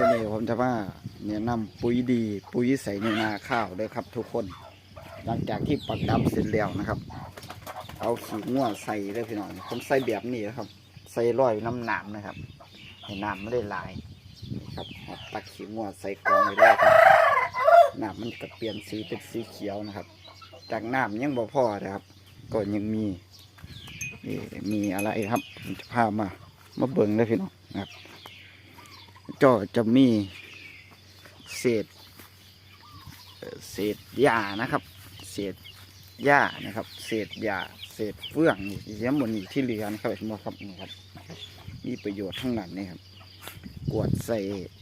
มื่อนี้ผมจะมาเนี่ยนำปุ๋ยดี ปุ๋ยใส่ในนาข้าวเลยครับ ทุกคน หลังจากที่ปักดำเสร็จแล้วนะครับ เอาขี้ง่วใส่เลยพี่น้องผมใส่แบบนี้นะครับ ใส่ร้อยน้ำหนามนะครับให้น้ำไม่ได้หลายนี่ครับตักขี้ง่วใส่กองไว้ได้ครับน้ำมันก็เปลี่ยนสีเป็นสีเขียวนะครับ จากน้ำยังบ่พอนะครับ ก็ยังมีมีอะไรครับ จะพามามาเบิ่งเลยพี่น้องนะครับ ก็จะมีเศษเศษหญ้านะครับ เศษหญ้านะครับ เศษหญ้าเศษเฟื่องเยี่ยมบนนี่ที่เหลือนะครับเห็นไหมครับนี่ครับ มีประโยชน์ทั้งนั้นนี่ครับกวดใส่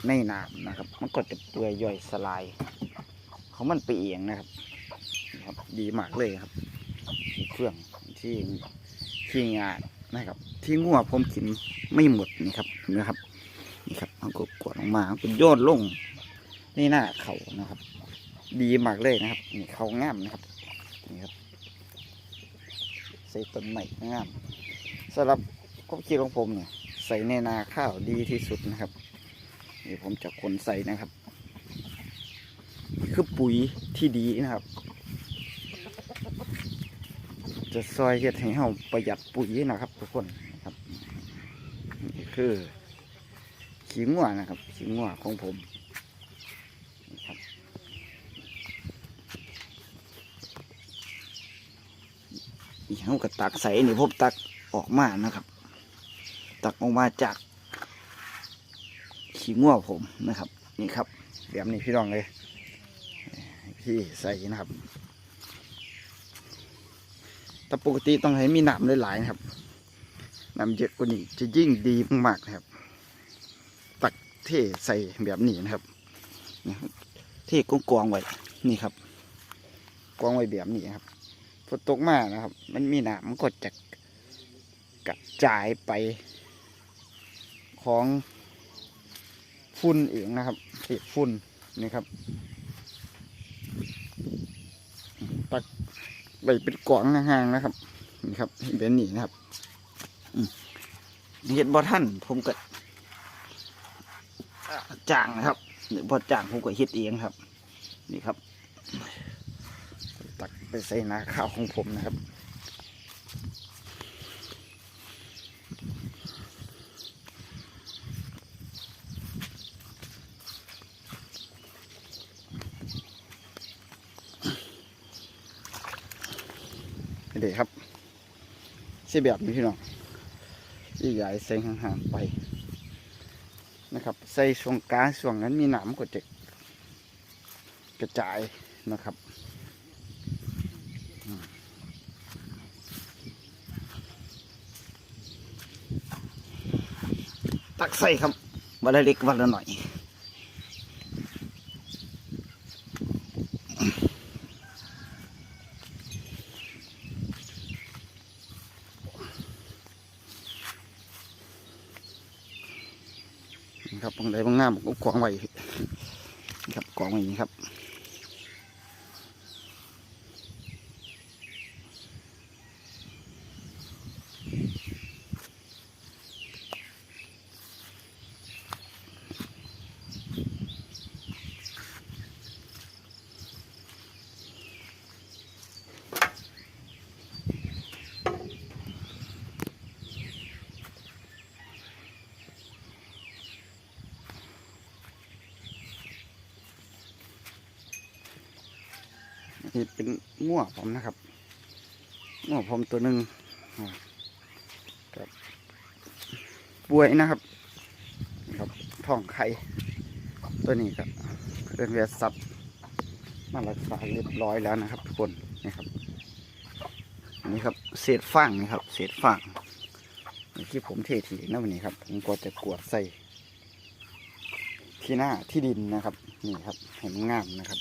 ในน้ำนะครับ มันก็จะเปื่อยย่อยสลายของมันไปเองนะครับนะครับ ดีมากเลยครับเฟื่องที่ที่งานนะครับ ที่งัวผมกินไม่หมดนี่ครับนะครับ นี่ครับเอากดกดลงมาเป็นโยนลง นี่หน้าเขานะครับ ดีมากเลยนะครับนี่เขางามนะครับนี่ครับใส่ต้นใหม่งามสำหรับความคิดของผมเนี่ยใส่ในนาข้าวดีที่สุดนะครับนี่ผมจะคนใส่นะครับนี่คือปุ๋ยที่ดีนะครับ จะซอยเฮ็ดให้เราประหยัดปุ๋ยนะครับทุกคนครับนี่คือ ขี้งัวนะครับขี้งัวของผมนี่ครับนี่เขาก็ตักใส่นี่ผมตักออกมานะครับ ตักออกมาจากขี้งัวผมนะครับ นี่ครับแบบนี้พี่น้องเลยพี่ใส่นะครับแต่ปกติต้องให้มีน้ำหลายๆนะครับน้ำเยอะกว่านี้จะยิ่งดีมากๆนะครับ เทใส่แบบนี้นะครับนี่ครับเทกองกองๆไว้นี่ครับ กองไว้แบบนี้ครับฝนตกมานะครับ มันมีหน้ำมันก็จะกระจายไปของฝุ่นเองนะครับเศษฝุ่นนี่ครับตักไว้เป็นกล่องห่างๆนะครับนี่ครับแบบนี้นะครับเห็นบ่ท่านผมก็ จ้างนะครับหรือพอจ้างผมก็เฮ็ดเองครับ นี่ครับ ตักไปใส่นาข้าวของผมนะครับเด็กครับเสียแบบนี้พี่น้องอีกใหญ่ใส่ห่างๆไป นะครับ ใส่ช่วงกลางช่วงนั้นมีหนามก็จะกระจายนะครับตักใส่ครับวันละเล็กวันละหน่อย ครับบางใดบางงามผมก็กองไว้ครับกองไว้อย่างนี้ครับ นี่เป็นง่วผมนะครับง่วผมตัวหนึ่งครับป่วยนะครับครับท้องไข่ตัวนี้ครับเรื่องเวสัตว์มารักษาเรียบร้อยแล้วนะครับ ทุกคนนี่ครับนนี้ครับเศษฟางนะครับ เศษฟางที่ผมเทถีนะวันนี้ครับผมก็จะกวดใส่ที่หน้าที่ดินนะครับ นี่ครับเห็นงามนะครับ